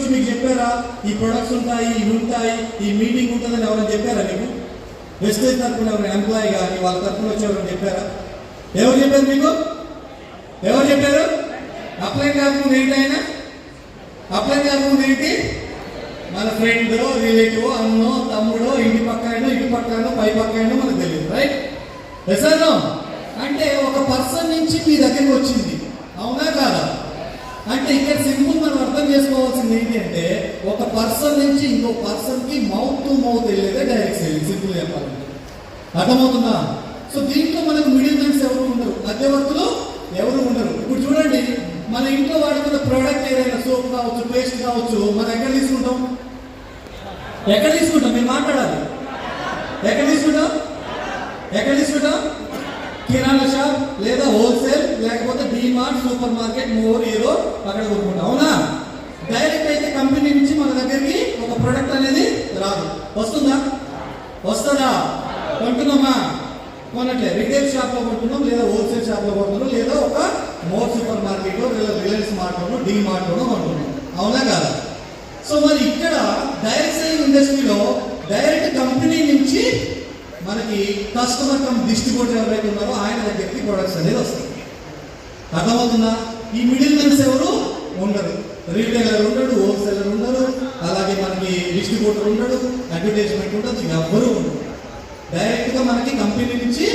గురించి మీకు చెప్పారా? ఈ ప్రొడక్ట్స్ ఉంటాయి ఇవి ఉంటాయి ఈ మీటింగ్ ఉంటుందని ఎవరైనా చెప్పారా మీకు? వెస్టేజ్ తరఫున ఎవరైనా ఎంప్లాయీ కానీ వాళ్ళ తరఫున వచ్చి ఎవరైనా చెప్పారా? ఎవరు చెప్పారు మీకు? ఎవరు చెప్పారు? అప్లై కాకుండా ఏంటి ఆయన? అప్లై కాకుండా ఏంటి? మన ఫ్రెండ్ రిలేటివ్ అన్నో తమ్ముడో ఇంటి పక్కనో ఇంటి పక్కనో పై పక్కనో మనకు తెలియదు రైట్ ఎసానో అంటే ఒక పర్సన్ నుంచి మీ దగ్గరికి వచ్చింది అవునా కాదా? అంటే ఇక్కడ సింపుల్ మనం చేసుకోవాల్సింది ఏంటంటే ఒక పర్సన్ నుంచి ఇంకో పర్సన్కి మౌత్ టు మౌత్ వెళ్ళేదే డైరెక్ట్ సేలింగ్ సింపుల్ చెప్పాలంటే. అర్థమవుతుందా? సో దీంట్లో మనకు మిడిల్ మ్యాన్స్ ఎవరు ఉండరు? మధ్యవర్తులు ఎవరు ఉండరు? ఇప్పుడు చూడండి మన ఇంట్లో వాడుకున్న ప్రోడక్ట్ ఏదైనా సోప్ కావచ్చు పేస్ట్ కావచ్చు మనం ఎక్కడ తీసుకుంటాం? ఎక్కడ తీసుకుంటాం? మీరు మాట్లాడాలి. ఎక్కడ తీసుకుంటాం? ఎక్కడ తీసుకుంటాం? కిరాణా షాప్ లేదా హోల్సేల్ లేకపోతే డీమార్ట్ సూపర్ మార్కెట్ మోర్ ఏదో అక్కడ కొనుక్కుంటాం. అవునా డైరెక్ట్ అయితే కంపెనీ నుంచి మన దగ్గరికి ఒక ప్రొడక్ట్ అనేది రాదు. వస్తుందా? వస్తుందా? కొంటున్నామా? కొనట్లే. రిటైల్ షాప్లో కొంటున్నాం లేదా హోల్సేల్ షాప్లో కొంటున్నాం లేదా ఒక మోర్ సూపర్ మార్కెట్ లేదా రిలయన్స్ మార్ట్ డీ డి కొంటున్నాం. అవునా కాదా? సో మరి ఇక్కడ డైరెక్ట్ సెల్లింగ్ ఇండస్ట్రీలో డైరెక్ట్ కంపెనీ నుంచి మనకి కస్టమర్ కమ్ డిస్ట్రిబ్యూటర్ ఎవరైతే ఉన్నారో ఆయన దగ్గరికి ప్రొడక్ట్స్ అనేది వస్తాయి. అర్థమవుతుందా? ఈ మిడిల్ మెన్స్ ఎవరు? ఉండరు. రీటైలర్ ఉండడు హోల్సేలర్ ఉండరు. అది మనకి డిస్ట్రిబ్యూటర్ ఉండడు అడ్వర్టైజ్మెంట్ ఉండదు ఎవ్వరూ ఉండదు డైరెక్ట్గా మనకి కంపెనీ నుంచి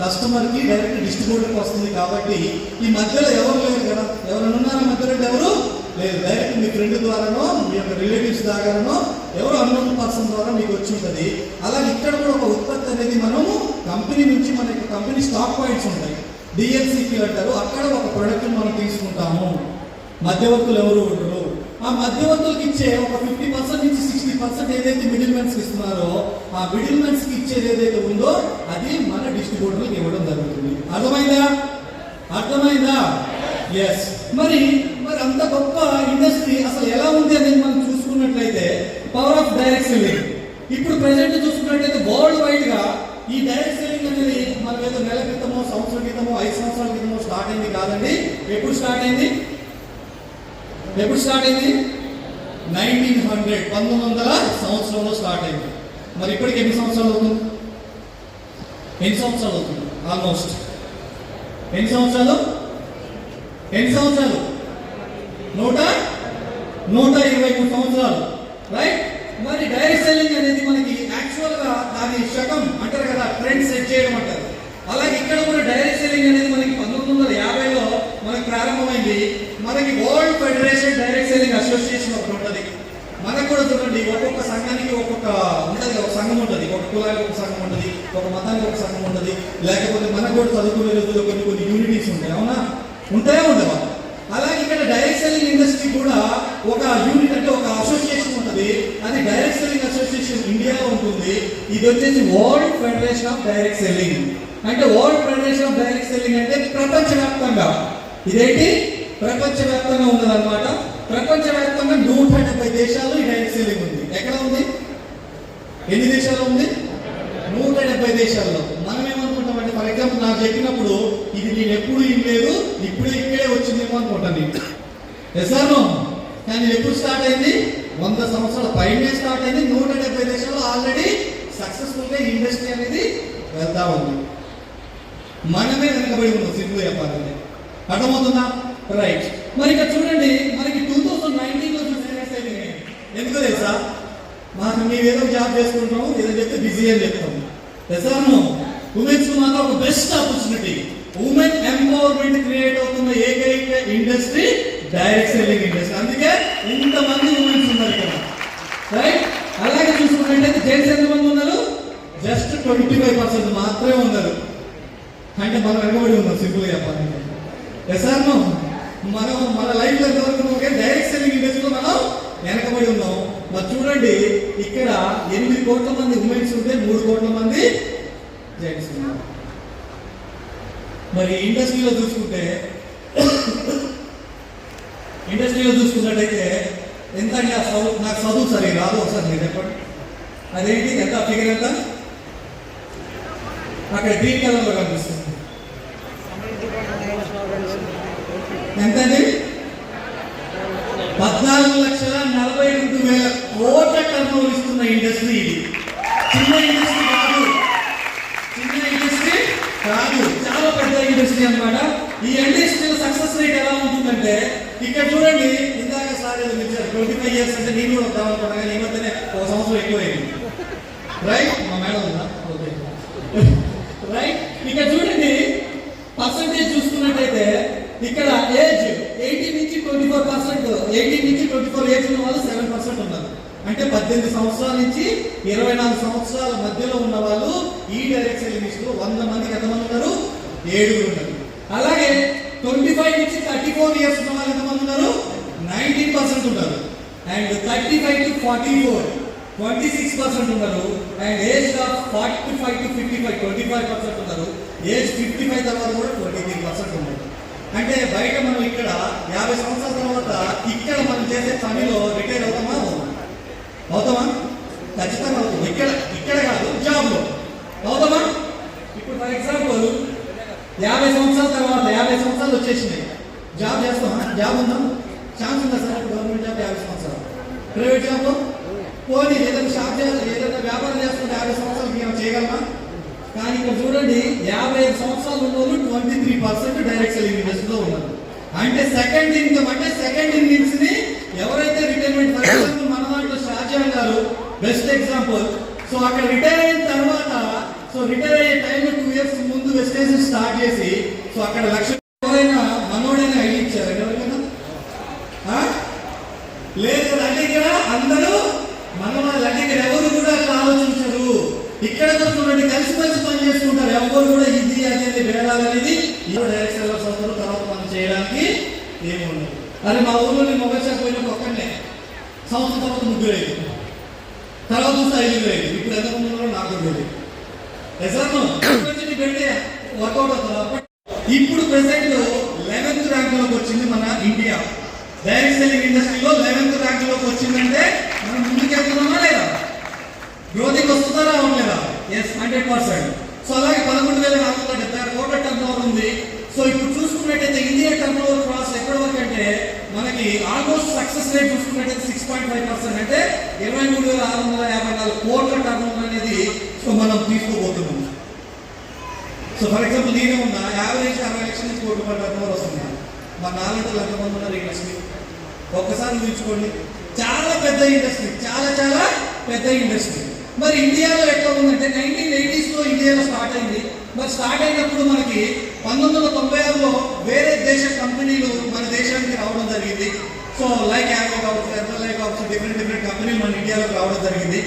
కస్టమర్కి డైరెక్ట్ డిస్ట్రిబ్యూటర్కి వస్తుంది కాబట్టి ఈ మధ్యలో ఎవరు లేరు కదా. ఎవరైనా ఉన్నారా మధ్యలో ఎవరు? లేదు. డైరెక్ట్ మీ ఫ్రెండ్ ద్వారానో మీ యొక్క రిలేటివ్స్ ద్వారానో ఎవరు అన్నోన్ పర్సన్ ద్వారా మీకు వచ్చి ఉంటుంది. అలాగే ఇక్కడ కూడా ఒక ఉత్పత్తి అనేది మనము కంపెనీ నుంచి మన యొక్క కంపెనీ స్టాక్ పాయింట్స్ ఉంటాయి. డిఎల్సిపి అంటారు. అక్కడ ఒక ప్రొడక్ట్ని మనం తీసుకుంటాము. మధ్యవర్తులు ఎవరు ఉండరు. ఆ మధ్యవర్తులకు ఇచ్చే ఒక ఫిఫ్టీ పర్సెంట్ నుంచి సిక్స్టీ పర్సెంట్ ఏదైతే మిడిల్ మెన్స్ ఇస్తున్నారో ఆ మిడిల్ మెన్స్కి ఇచ్చేది ఏదైతే ఉందో అది మన డిస్ట్రిబ్యూటర్లకు ఇవ్వడం జరుగుతుంది. అర్థమైందా? అర్థమైందా? ఎస్ మరి మరి అంత గొప్ప ఇండస్ట్రీ అసలు ఎలా ఉంది అనేది మనం చూసుకున్నట్లయితే పవర్ ఆఫ్ డైరెక్ట్ సెల్లింగ్ ఇప్పుడు ప్రెసెంట్ చూసుకున్నట్లయితే వరల్డ్ వైడ్గా ఈ డైరెక్ట్ సెల్లింగ్ అనేది మనం ఏదో నెల క్రితమో సంవత్సరం క్రితమో ఐదు సంవత్సరాల క్రితమో స్టార్ట్ అయింది కాదండి. ఎప్పుడు స్టార్ట్ అయింది? ఎప్పుడు స్టార్ట్ అయింది? నైన్టీన్ హండ్రెడ్ పంతొమ్మిది వందల సంవత్సరంలో స్టార్ట్ అయింది. మరి ఇప్పటికి ఎన్ని సంవత్సరాలు అవుతుంది? ఎన్ని సంవత్సరాలు అవుతుంది? ఆల్మోస్ట్. ఎన్ని సంవత్సరాలు? ఎన్ని సంవత్సరాలు? నూట? నూట ఇరవై మూడు సంవత్సరాలు. రైట్ మరి డైరెక్ట్ సెల్లింగ్ అనేది మనకి యాక్చువల్గా దాని శకం అంటారు కదా ట్రెండ్ సెట్ చేయడం అంటారు. అలాగే ఇక్కడ కూడా డైరెక్ట్ సెల్లింగ్ అనేది మనకి పంతొమ్మిది వందల యాభైలో మనకి ప్రారంభమైంది. మనకి వరల్డ్ ఫెడరేషన్ డైరెక్ట్ అసోసియేషన్ ఒకటి ఉంటుంది. మనకు కూడా చూడండి ఒక్కొక్క సంఘానికి ఒక్కొక్క ఉంటుంది. ఒక సంఘం ఉంటుంది. ఒక కులానికి ఒక సంఘం ఉంటుంది. ఒక మతానికి ఒక సంఘం ఉంటుంది. లేకపోతే మనకు కూడా చదువుకునే రోజుల్లో కొన్ని కొన్ని యూనిటీస్ ఉంటాయి. అవునా? ఉంటాయా ఉండవా? అలాగే ఇక్కడ డైరెక్ట్ సెల్లింగ్ ఇండస్ట్రీ కూడా ఒక యూనిట్ అంటే ఒక అసోసియేషన్ ఉంటుంది. అది డైరెక్ట్ సెల్లింగ్ అసోసియేషన్ ఇండియాలో ఉంటుంది. ఇది వచ్చేసి world federation of direct selling అంటే world federation of direct selling అంటే ప్రపంచవ్యాప్తంగా. ఇదేంటి? ప్రపంచవ్యాప్తంగా ఉన్నదన్నమాట. ప్రపంచవ్యాప్తంగా నూట డెబ్బై దేశాల్లో ఈ డైరెక్ట్ సెల్లింగ్ ఉంది. ఎక్కడ ఉంది? ఎన్ని దేశాల్లో ఉంది? నూట డెబ్బై దేశాల్లో. మనం ఏమనుకుంటామంటే ఫర్ ఎగ్జాంపుల్ నాకు చెప్పినప్పుడు ఇది నేను ఎప్పుడు ఇవ్వలేదు ఇప్పుడే ఇక్కడే వచ్చిందేమో అనుకుంటాను నేను. ఎసాను కానీ ఎప్పుడు స్టార్ట్ అయింది? వంద సంవత్సరాల పైనే స్టార్ట్ అయింది. నూట డెబ్బై దేశాల్లో ఆల్రెడీ సక్సెస్ఫుల్గా ఇండస్ట్రీ అనేది వెళ్తా ఉంది. మనమే వెనకబడి ఉన్నాం సింపుల్ చెప్పాలంటే అర్థమవుతుందా? రైట్ మరి ఇక్కడ చూడండి మనకి టూ థౌసండ్ నైన్టీన్లో చూసిన ఎందుకు తెలుసా? మాకు మేమేదో ఏదో జాబ్ చేసుకుంటాము ఏదో చెప్తే బిజీ అని చెప్తాము. తెలుసాను ఉమెన్స్ మాత్రం ఒక best opportunity women empowerment create అవుతున్న ఏకైక ఇండస్ట్రీ డైరెక్ట్ సెల్లింగ్ ఇండస్ట్రీ అందుకే ఇంతమంది ఉమెన్స్ ఉన్నారు ఇక్కడ. రైట్ అలాగే చూసుకున్నట్టయితే జెంట్స్ ఎంతమంది ఉన్నారు? జస్ట్ ట్వంటీ ఫైవ్ పర్సెంట్ మాత్రమే ఉన్నారు. అంటే మనం వెనకబడి ఉన్నాం సింపుల్ చెప్పాలంటే. ఎస్ఆర్ను మన లైఫ్లో ఎంతవరకు ఓకే డైరెక్ట్ సెల్లింగ్ ఇండస్ట్రీలో మనం వెనకబడి ఉన్నాం. మరి చూడండి ఇక్కడ ఎనిమిది కోట్ల మంది ఉమెన్స్ ఉంటే మూడు కోట్ల మంది జెంట్స్ ఉన్నారు. మరి ఇండస్ట్రీలో చూసుకుంటే ఇండస్ట్రీలో చూసుకున్నట్టయితే ఎంత చదువు నాకు చదువు సరే రాదు ఒకసారి మీరు చెప్పండి. అదేంటి? ఎంత? ఫిగర్ ఎంత? అక్కడ గ్రీన్ కలర్లో కనిపిస్తుంది. ఎంతండి పద్నాలుగు లక్షల నలభై రెండు వేల కోట్ల టర్నోవర్ ఇస్తున్న ఇండస్ట్రీ ఇది. చిన్న ఇండస్ట్రీ కాదు. చిన్న ఇండస్ట్రీ కాదు. చాలా పెద్ద ఇండస్ట్రీ అనమాట ఈ ఇండస్ట్రీలో సక్సెస్ రేట్ ఎలా ఉంటుందంటే ఇక్కడ చూడండి ఇందాక సార్ ట్వంటీ ఫైవ్ ఇయర్స్ అంటే నేను కూడా వద్దాం అనుకున్నా ఈ మధ్యనే ఒక సంవత్సరం ఎక్కువైంది. రైట్ మా మేడం ఉందా? ఓకే రైట్ ఇక్కడ చూడండి పర్సంటేజ్ చూసుకున్నట్టయితే ఇక్కడ ఏజ్ ఎయిటీన్ నుంచి ట్వంటీ ఫోర్ పర్సెంట్ ఎయిటీన్ నుంచి ట్వంటీ ఫోర్ ఏజ్ ఉన్న వాళ్ళు సెవెన్ పర్సెంట్ ఉన్నారు. అంటే పద్దెనిమిది సంవత్సరాల నుంచి ఇరవై నాలుగు సంవత్సరాల మధ్యలో ఉన్న వాళ్ళు ఈ డైరెక్ట్ లిస్ట్లో వంద మందికి ఎంతమంది ఉన్నారు? ఏడుగురు ఉన్నారు. అలాగే ట్వంటీ ఫైవ్ నుంచి థర్టీ ఫోర్ ఇయర్స్ ఉన్న వాళ్ళు ఎంతమంది ఉన్నారు? నైన్టీన్ పర్సెంట్ ఉన్నారు. And thirty five to forty four twenty six percent ఉన్నారు. And age of forty five to fifty five twenty five percent ఉన్నారు. ఏజ్ ఫిఫ్టీ ఫైవ్ తర్వాత కూడా ట్వంటీ త్రీ అంటే బయట మనం ఇక్కడ యాభై సంవత్సరాల తర్వాత ఇక్కడ మనం చేసే పనిలో రిటైర్ అవుతామా? అవుతామా? ఖచ్చితంగా అవుతుంది ఇక్కడ ఇక్కడ కాదు జాబ్లో అవుతామా? ఇప్పుడు ఫర్ ఎగ్జాంపుల్ యాభై సంవత్సరాల తర్వాత యాభై సంవత్సరాలు వచ్చేసినాయి. జాబ్ చేస్తామా? జాబ్ ఉందా? ఛాన్స్ ఉందా సార్? గవర్నమెంట్ జాబ్ యాభై సంవత్సరాలు. ప్రైవేట్ జాబ్ పోనీ ఏదైనా షాప్ చేయాలి ఏదైనా వ్యాపారం చేస్తుంటే యాభై సంవత్సరాలు ఏమైనా చేయగలమా? కానీ ఇక్కడ చూడండి యాభై ఐదు సంవత్సరాలు ఉన్నోళ్ళు twenty three percent direct selling ఇండస్ట్రీలో ఉన్నారు. అంటే సెకండ్ ఇన్కమ్ అంటే సెకండ్ ఇన్నింగ్స్ని ఎవరైతే రిటైర్మెంట్ ఫర్ ఎగ్జాంపుల్ మన దాంట్లో Shahjahan garu best example so అక్కడ రిటైర్ అయిన తర్వాత సో రిటైర్ అయ్యే టైం టూ ఇయర్స్ ముందు వెస్టేజ్ స్టార్ట్ చేసి సో అక్కడ లక్ష ఎవరైనా మనోడైనా ఐడి ఇచ్చారు ఎవరికైనా ఆ? లేదు కదా అంటే ఇక్కడ అందరూ మన వాళ్ళు అంటే ఇక్కడ ఎవరు కూడా అట్లా ఆలోచించరు ఇక్కడ కలిసి కలిసి పని చేసుకుంటారు. ఎవరు కూడా ఇది అనేది భేదాలు అనేది ఇప్పుడు డైరెక్ట్ సెల్లర్స్ అందరూ తర్వాత పని చేయడానికి ఏమి ఉండదు. మా ఊర్లో నేను మొబైల్ షాప్ పోయిన ఒక్కనే సంవత్సరం తర్వాత ముగ్గురు అయింది తర్వాత చూస్తే ఐదుగురు అయింది ఇప్పుడు ఎంత ముందు ఉన్నారో నాకు కూడా తెలియదు పెడితే వర్కౌట్ అవుతుంది ఇప్పుడు ప్రెసెంట్ లెవెన్త్ ర్యాంక్లోకి వచ్చింది మన ఇండియా డైరెక్ట్ సెల్లింగ్ ఇండస్ట్రీలో లెవెన్త్ ర్యాంక్లోకి వచ్చిందంటే మనం ముందుకు వెళ్తున్నామా లేదా గ్రోతికి వస్తుందా రావట్లేదా ఎస్ హండ్రెడ్ పర్సెంట్ సో అలాగే పదకొండు వేల నాలుగు వందల డెబ్బై ఆరు కోట్ల టర్న్ ఓవర్ ఉంది. సో ఇప్పుడు చూసుకున్నట్టయితే ఇండియా టర్న్ ఓవర్ క్రాస్ ఎక్కడ వరకు అంటే మనకి ఆల్మోస్ట్ సక్సెస్ రేట్ చూసుకున్నట్టయితే సిక్స్ పాయింట్ ఫైవ్ పర్సెంట్ అంటే ఇరవై మూడు వేల ఆరు వందల యాభై నాలుగు కోట్ల టర్న్ ఓవర్ అనేది సో మనం తీసుకోబోతున్నాం. సో ఫర్ ఎగ్జాంపుల్ నేనే ఉన్నా యావరేజ్ అరవై లక్షల నుంచి కోటి రూపాయల టర్న్ ఓవర్ వస్తుంది. మా నాలుగు ఎంతమంది ఉన్నారు ఈ ఇండస్ట్రీ ఒక్కసారి చూపించుకోండి చాలా పెద్ద ఇండస్ట్రీ చాలా చాలా పెద్ద ఇండస్ట్రీ. మరి ఇండియాలో ఎట్లా ఉందంటే నైన్టీన్ ఎయిటీస్లో ఇండియాలో స్టార్ట్ అయింది. మరి స్టార్ట్ అయినప్పుడు మనకి పంతొమ్మిది వందల తొంభై ఆరులో వేరే దేశ కంపెనీలు మన దేశానికి రావడం జరిగింది. సో లైక్ యాగో కావచ్చు లైక్ కావచ్చు డిఫరెంట్ డిఫరెంట్ కంపెనీలు మన ఇండియాలోకి రావడం జరిగింది.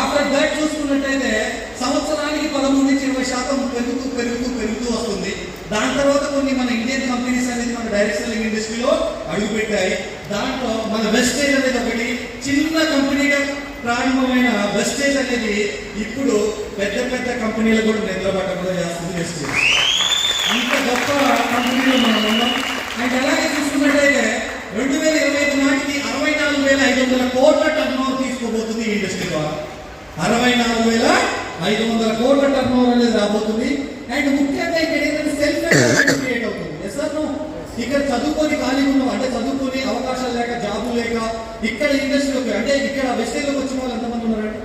ఆఫ్టర్ దట్ చూసుకున్నట్టయితే సంవత్సరానికి పదమూడు నుంచి ఇరవై శాతం పెరుగుతూ పెరుగుతూ పెరుగుతూ వస్తుంది. దాని తర్వాత కొన్ని మన ఇండియన్ కంపెనీస్ అనేది మన డైరెక్ట్ సెల్లింగ్ ఇండస్ట్రీలో అడుగుపెట్టాయి. దాంట్లో మన వెస్టేజ్ అనేది ఒకటి. చిన్న కంపెనీగా ప్రారంభమైన వెస్టేజ్ అనేది ఇప్పుడు పెద్ద పెద్ద కంపెనీలు కూడా నిద్రపట్టకుండా చేస్తుంది వెస్టేజ్ అంత గొప్ప కంపెనీలు మనం ఉన్నాం. అండ్ అలాగే చూసుకున్నట్టయితే రెండు వేల ఇరవై ఐదు నాటికి అరవై నాలుగు వేల ఐదు వందల కోట్ల టర్నోవర్ తీసుకోబోతుంది ఈ ఇండస్ట్రీ ద్వారా అరవై నాలుగు వేల ఐదు వందల కోట్ల టర్నోవర్ అనేది రాబోతుంది. అండ్ ముఖ్యంగా ఇక్కడ ఏంటంటే సెల్ఫ్ క్రియేట్ అవుతుంది. ఎస్ సార్ ఇక్కడ చదువుకొని ఖాళీ ఉన్నాం అంటే చదువుకొని అవకాశాలు లేక జాబు లేక ఇక్కడ ఇండస్ట్రీలోకి అంటే ఇక్కడ వెస్టేజ్లోకి వచ్చిన వాళ్ళు ఎంతమంది ఉన్నారండి?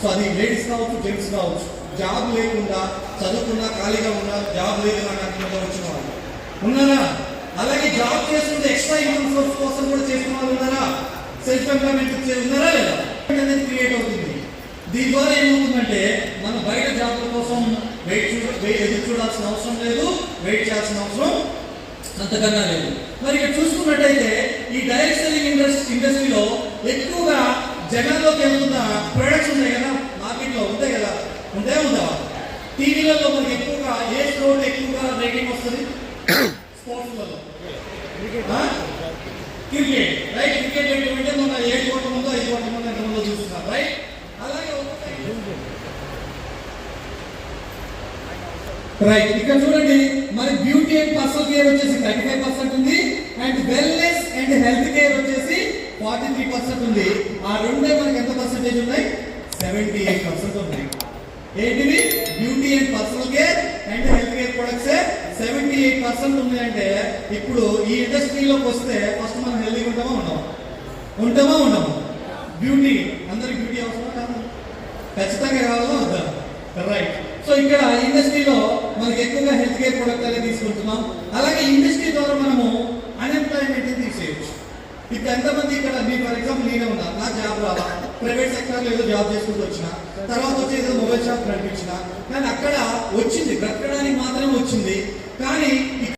సో అది లేడీస్ కావచ్చు జెంట్స్ కావచ్చు. జాబ్ లేకుండా చదువుకున్నా ఖాళీగా ఉన్నా జాబ్ లేదు నాకు అనుకుంటూ వచ్చిన వాళ్ళు. ఉన్నారా? అలాగే జాబ్ చేస్తుంటే ఎక్స్ట్రా ఇన్కమ్ సోర్స్ కోసం కూడా చేసిన వాళ్ళు ఉన్నారా? సెల్ఫ్ ఎంప్లాయ్మెంట్ ఉన్నారా లేదా? అనేది క్రియేట్ అవుతుంది. దీని ద్వారా ఏమవుతుందంటే మనం బయట జాబ్ల కోసం వెయిట్ చూ వెయిట్ ఎదురు చూడాల్సిన అవసరం లేదు వెయిట్ చేయాల్సిన అవసరం అంతకన్నా లేదు. మరి ఇక్కడ చూసుకున్నట్టయితే ఈ డైరెక్ట్ సెల్లింగ్ ఇండస్ట్రీ ఇండస్ట్రీలో ఎక్కువగా జనాల్లోకి వెళ్తున్న ప్రొడక్ట్స్ ఉన్నాయి కదా మార్కెట్లో ఉంటాయి కదా. ఉంటాయి ఉందా టీవీలలో మనకి ఎక్కువగా ఏ స్పోర్ట్ ఎక్కువగా రేటింగ్ వస్తుంది? స్పోర్ట్స్లలో క్రికెట్. రైట్ క్రికెట్ ఏంటంటే మన ఏడు కోట్ల ముందు ఐదు కోట్ల ముందు ఎంత ముందో చూస్తున్నారు రైట్ అలాగే రైట్ ఇక్కడ చూడండి మరి బ్యూటీ అండ్ పర్సనల్ కేర్ వచ్చేసి థర్టీ ఫైవ్ పర్సెంట్ ఉంది. And wellness and health care వచ్చేసి ఫార్టీ త్రీ పర్సెంట్ ఉంది. ఆ రెండే మనకి ఎంత పర్సెంటేజ్ ఉన్నాయి? సెవెంటీ ఎయిట్ పర్సెంట్ ఉన్నాయి. ఏంటివి beauty and personal care and health care products seventy eight percent ఉన్నాయంటే ఇప్పుడు ఈ ఇండస్ట్రీలోకి వస్తే ఫస్ట్ మనం హెల్తీగా ఉంటామా ఉండమా? ఉంటామా ఉండము? బ్యూటీ అందరికి బ్యూటీ అవసరమా కాదు? ఖచ్చితంగా కావాలా? వద్దా? రైట్ సో ఇక్కడ ఇండస్ట్రీలో మనకి ఎక్కువగా హెల్త్ కేర్ ప్రొడక్ట్ అనేది తీసుకుంటున్నాం. అలాగే ఇండస్ట్రీ ద్వారా మనము అన్ఎంప్లాయ్మెంట్ తీసేయచ్చు. ఇప్పుడు ఎంతమంది ఇక్కడ మీ ఫర్ ఎగ్జాంపుల్ నేనే ఉన్నా నా జాబ్ రావా ప్రైవేట్ సెక్టర్లో ఏదో జాబ్ చేసుకుంటూ వచ్చిన తర్వాత వచ్చి ఏదో మొబైల్ షాప్ నడిపించిన కానీ అక్కడ వచ్చింది బ్రతకడానికి మాత్రమే వచ్చింది. కానీ